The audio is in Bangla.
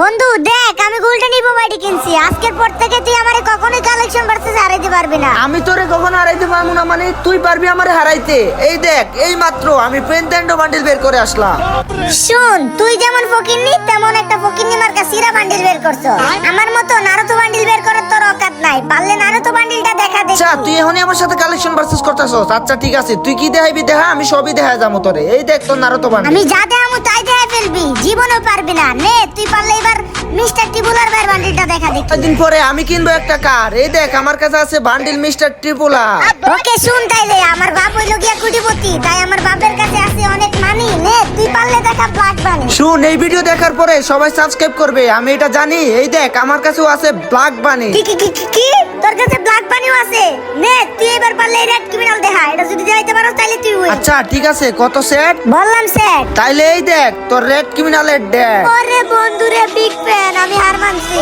বন্ধু দেখ আমি গোল্ডেন ইভো বাড়ি কিনছি। আজকের পর থেকে তুই আমারে কখনোই কালেকশন ভার্সেস হারাইতে পারবি না। আমি তোরে কখনো হারাইতে পারব না মানে তুই পারবি আমারে হারাইতে। এই দেখ এই মাত্র আমি পেন্টেন্ডো বান্ডিল বের করে আসলাম। শুন তুই যেমন ফকিরনি তেমন একটা ফকিরনি মার্কা সিরা বান্ডিল বের করছ। আমার মতো নারুতো বান্ডিল বের করার তোর অকাত নাই। পারলে নারুতো বান্ডিলটা দেখা দে আচ্ছা তুই এখনই আমার সাথে কালেকশন ভার্সেস করতেছস? আচ্ছা ঠিক আছে। তুই কি দেখাইবি দেখা আমি সবই দেখা যাব তোরে। এই দেখ তোর নারতো বান্ডিল আমি যা দেখামু তাই দেখা ফেলবি। জীবনেও পারবি না। নে মিস্টার টিবুলার ভাইয়ের বান্ডিলটা দেখা দেখি। দিন পরে আমি কিনবো একটা কার? এই দেখ আমার কাছে আছে বান্ডিল মিস্টার ট্রিপুলা ওকে শুন তাইলে আমার বাপ হইল গিয়া কুটিপতি তাই আমার বাপের কাছে আছে অনেক মানি নে তুই পারলে দেখা ব্লাড বানি শুন এই ভিডিও দেখার পরে সবাই সাবস্ক্রাইব করবে আমি এটা জানি। এই দেখ আমার কাছেও আছে ব্ল্যাক বানি কি কি কি তোর কাছে ব্লাড বানিও আছে। নে তুই এবার পারলে রেড ক্রিমিনাল দেখা এটা যদি দেখাইতে পারো তাইলে তুই আচ্ছা ঠিক আছে কত সেট বললাম সেট তাইলে এই দেখ তোর রেড ক্রিমিনালের ড্যাগ ওরে বন্ধুরে বিগ ফ্যান আমি হার মানছি।